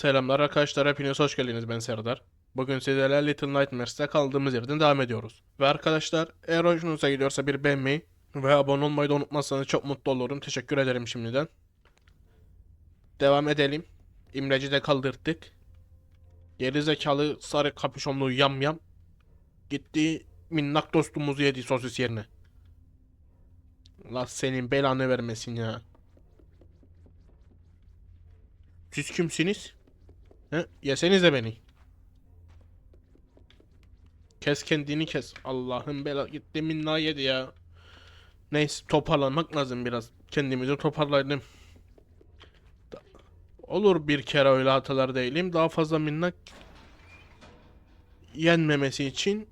Selamlar arkadaşlar, hepiniz hoş geldiniz. Ben Serdar. Bugün sizlerle Little Nightmares'te kaldığımız yerden devam ediyoruz. Ve arkadaşlar, eğer hoşunuza gidiyorsa bir beğenmeyi ve abone olmayı da unutmazsanız çok mutlu olurum. Teşekkür ederim şimdiden. Devam edelim. İmleci de kaldırdık. Geri zekalı sarı kapüşonlu yam yam gitti minnak dostumuzu yedi sosis yerine. Allah senin belanı vermesin ya. Siz kimsiniz? He? Yesenize beni. Kes kendini kes. Allah'ın bela gitti minna yedi ya. Neyse toparlanmak lazım biraz. Kendimizi toparlayalım. Olur bir kere öyle hatalar değilim. Daha fazla minnak yenmemesi için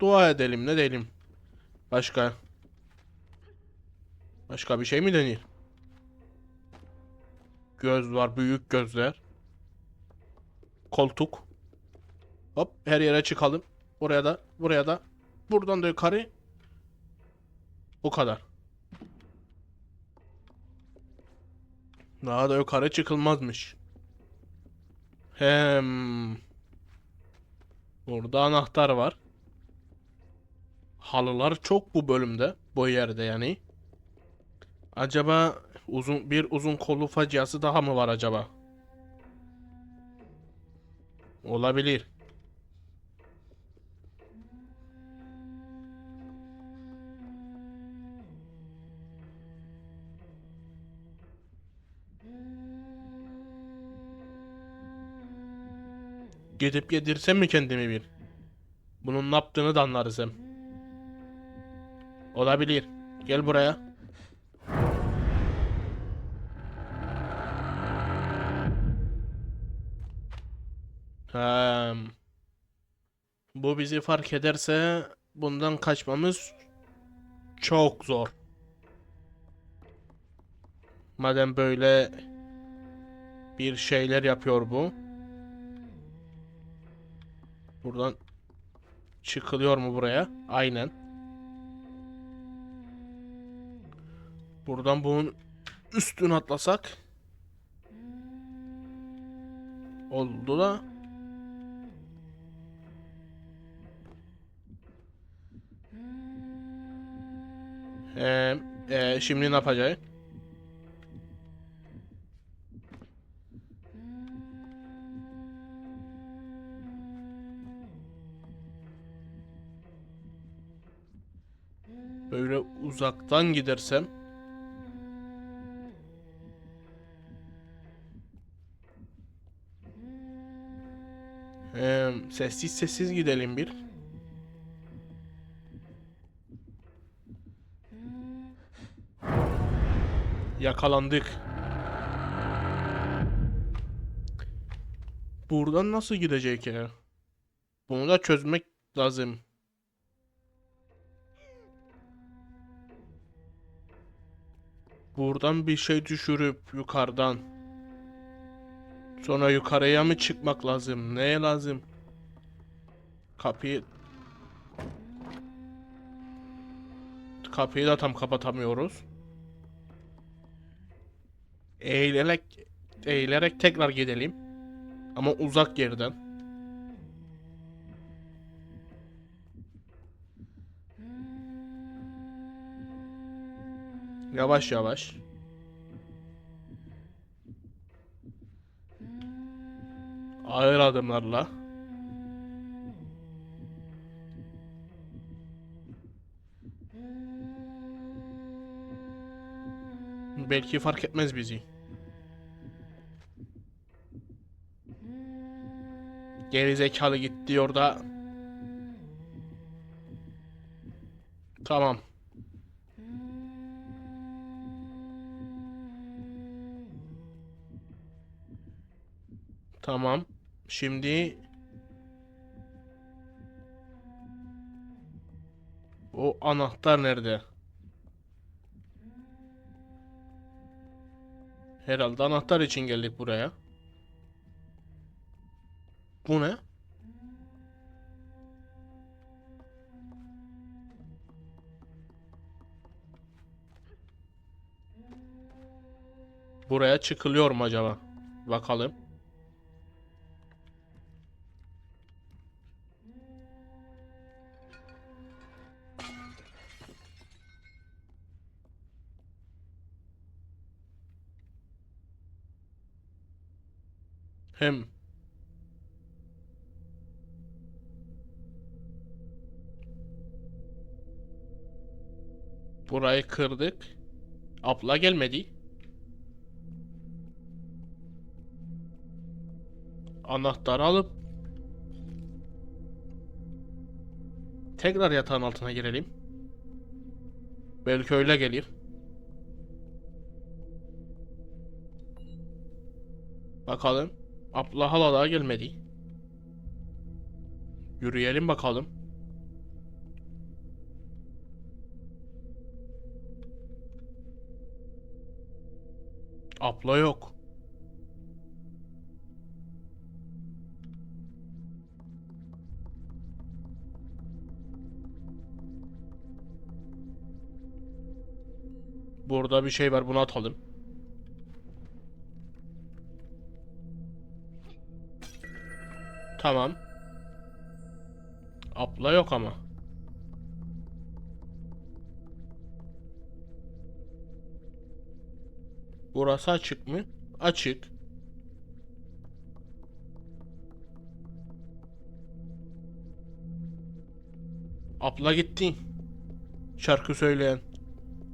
dua edelim ne diyelim. Başka. Başka bir şey mi denir? Göz var, büyük gözler. Koltuk. Hop her yere çıkalım. Buraya da, buraya da. Buradan da yukarı. Bu kadar. Daha da yukarı çıkılmazmış. Hem Burada anahtar var. Halılar çok bu bölümde. Bu yerde yani. Acaba uzun bir uzun kollu faciası daha mı var acaba? Olabilir. Gidip yedirsem mi kendimi bir? Bunun ne yaptığını da anlarız hem. Olabilir. Gel buraya. Hem. Bu bizi fark ederse bundan kaçmamız çok zor. Madem böyle bir şeyler yapıyor bu. Buradan çıkılıyor mu buraya? Aynen. Buradan bunun üstüne atlasak oldu da Ee, e, şimdi ne yapacağız? Böyle uzaktan gidersem Ee, sessiz sessiz gidelim bir. Yakalandık. Buradan nasıl gidecek ya? Bunu da çözmek lazım. Buradan bir şey düşürüp yukarıdan. Sonra yukarıya mı çıkmak lazım? Neye lazım? Kapıyı... Kapıyı da tam kapatamıyoruz. Eğilerek eğilerek tekrar gidelim. Ama uzak yerden. Yavaş yavaş. Ağır adımlarla. Belki fark etmez bizi. Geri zekalı gitti orada. Tamam. Tamam. Şimdi o anahtar nerede? Herhalde anahtar için geldik buraya. Bu ne? Buraya çıkılıyor mu acaba? Bakalım. Hem. Burayı kırdık. Abla gelmedi. Anahtarı alıp tekrar yatağın altına girelim. Belki öyle gelir. Bakalım. Abla hala daha gelmedi. Yürüyelim bakalım. Abla yok. Burada bir şey var bunu atalım. Tamam. Abla yok ama. Burası açık mı? Açık. Abla gitti. Şarkı söyleyen.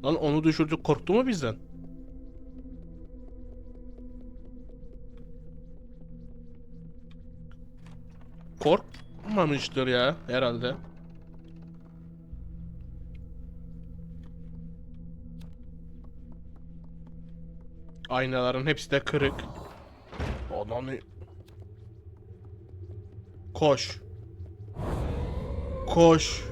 Lan onu düşürdük korktu mu bizden? Korkmamıştır ya herhalde. Aynaların hepsi de kırık. Ananı... Koş. Koş.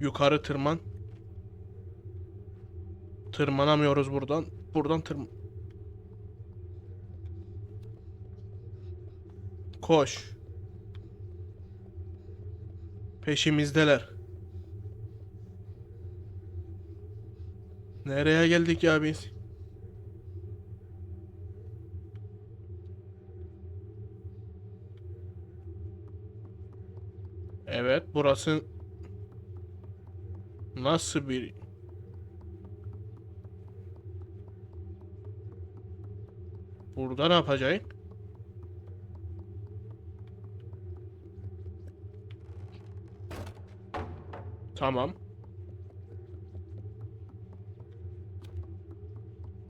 Yukarı tırman. Tırmanamıyoruz buradan. Buradan tırm... Koş. Peşimizdeler. Nereye geldik ya biz? Evet, burası nasıl bir Burada ne yapacak? Tamam.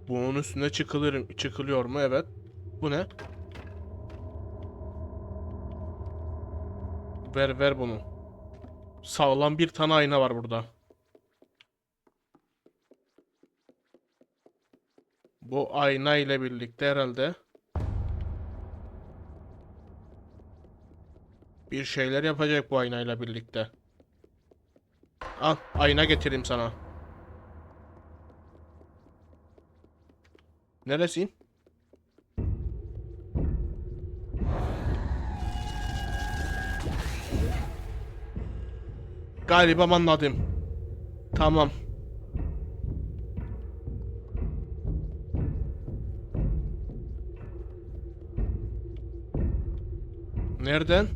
Bunun üstüne çıkılır, çıkılıyor mu? Evet. Bu ne? Ver ver bunu. Sağlam bir tane ayna var burada. Bu ayna ile birlikte herhalde bir şeyler yapacak bu ayna ile birlikte. Al ayna getireyim sana. Neresin? Galiba anladım. Tamam. Nereden?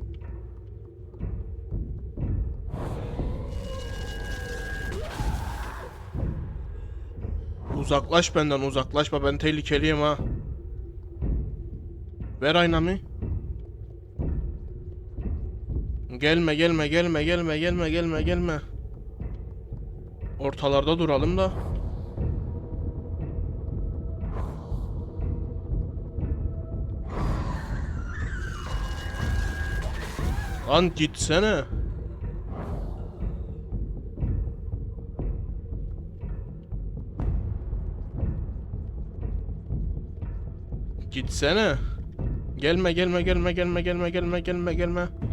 Uzaklaş benden uzaklaşma ben tehlikeliyim ha. Ver aynamı. Gelme gelme gelme gelme gelme gelme gelme. Ortalarda duralım da. Lan gitsene. Gitsene. Gelme gelme gelme gelme gelme gelme gelme gelme.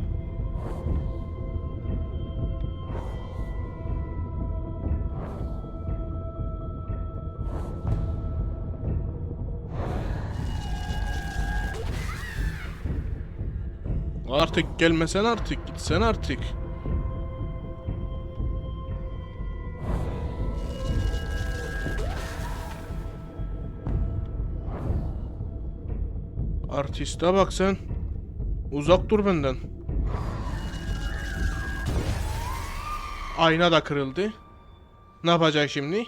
Artık gelmesen artık gitsen artık. Artiste bak sen. Uzak dur benden. Ayna da kırıldı. Ne yapacak şimdi?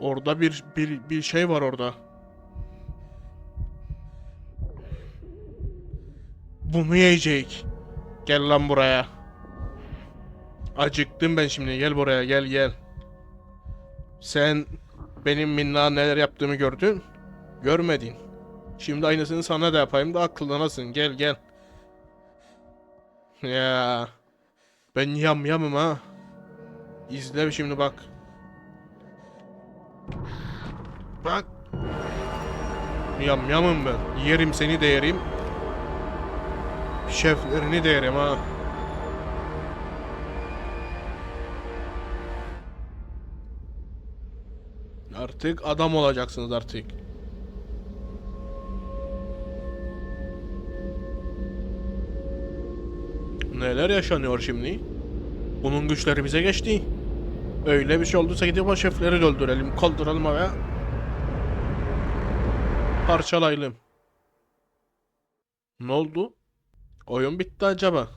Orada bir bir bir şey var orada. Bunu yiyecek. Gel lan buraya. Acıktım ben şimdi. Gel buraya gel gel. Sen benim minna neler yaptığımı gördün. Görmedin. Şimdi aynısını sana da yapayım da akıllanasın. Gel gel. Ya. Ben yam yamım ha. İzle şimdi bak. Bak. Yam yamım ben. Yerim seni de yerim. Şeflerini de yerim ha. Artık adam olacaksınız artık. Neler yaşanıyor şimdi? Bunun güçleri bize geçti. Öyle bir şey olduysa gidip o şefleri öldürelim, kaldıralım havaya. Parçalayalım. Ne oldu? Oyun bitti acaba?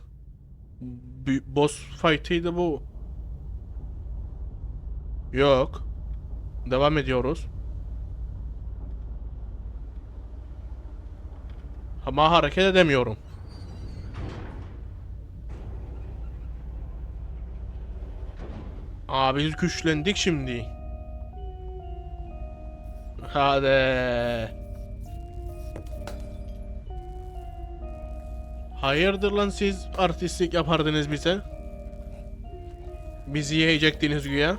Bir boss fight'ıydı bu. Yok. Devam ediyoruz. Ama hareket edemiyorum. Aa biz güçlendik şimdi. Hadi. Hayırdır lan siz artistlik yapardınız bize? Bizi yiyecektiniz güya.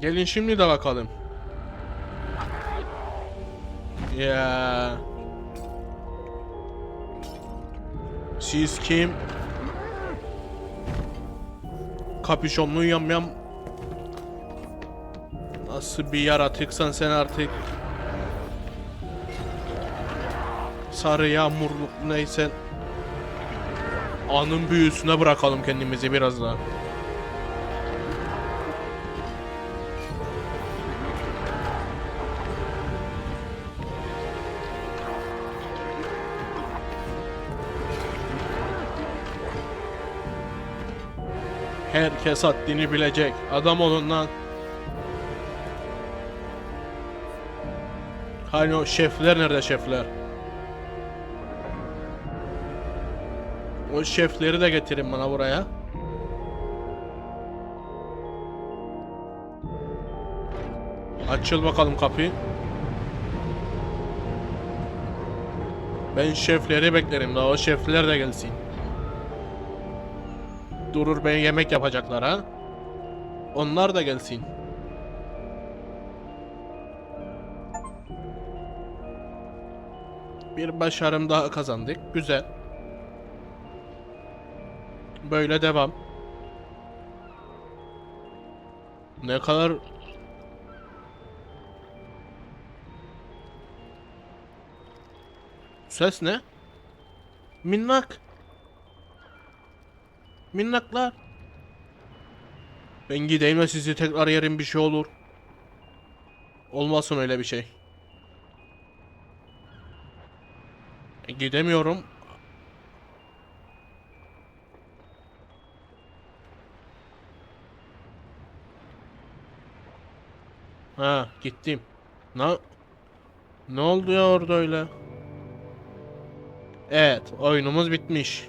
Gelin şimdi de bakalım. Ya. Siz kim? Kapüşonlu yamyam. Nasıl bir yaratıksan sen artık. Sarı yağmurluk neysen. Anın büyüsüne bırakalım kendimizi biraz daha. Herkes haddini bilecek. Adam olun lan. Hani o şefler nerede şefler? O şefleri de getirin bana buraya. Açıl bakalım kapıyı. Ben şefleri beklerim daha o şefler de gelsin. Durur ben yemek yapacaklar ha. Onlar da gelsin. Bir başarım daha kazandık. Güzel. Böyle devam. Ne kadar Ses ne? Minnak. Minnaklar. Ben gideyim de sizi tekrar yerim bir şey olur. Olmasın öyle bir şey. Gidemiyorum. Ha gittim. Ne ne oldu ya orada öyle? Evet oyunumuz bitmiş.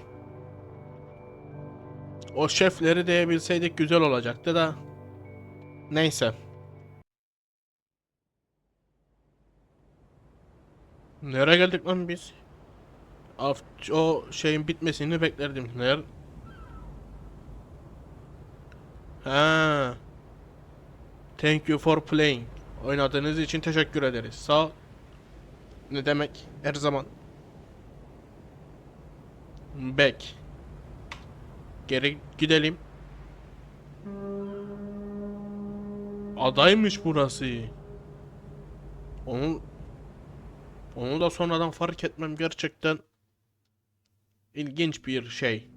O şefleri diyebilseydik güzel olacaktı da. Neyse. Nereye geldik lan biz? Af o şeyin bitmesini beklerdim. Ner? Ha. Thank you for playing. Oynadığınız için teşekkür ederiz. Sağ. Ne demek? Her zaman. Back. Geri gidelim. Adaymış burası. Onu onu da sonradan fark etmem gerçekten ilginç bir şey.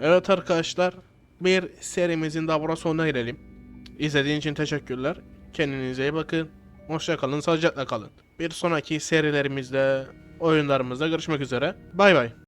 Evet arkadaşlar, bir serimizin daha burada sonuna gelelim. İzlediğiniz için teşekkürler. Kendinize iyi bakın. Hoşça kalın, sağlıcakla kalın. Bir sonraki serilerimizde, oyunlarımızda görüşmek üzere. Bay bay.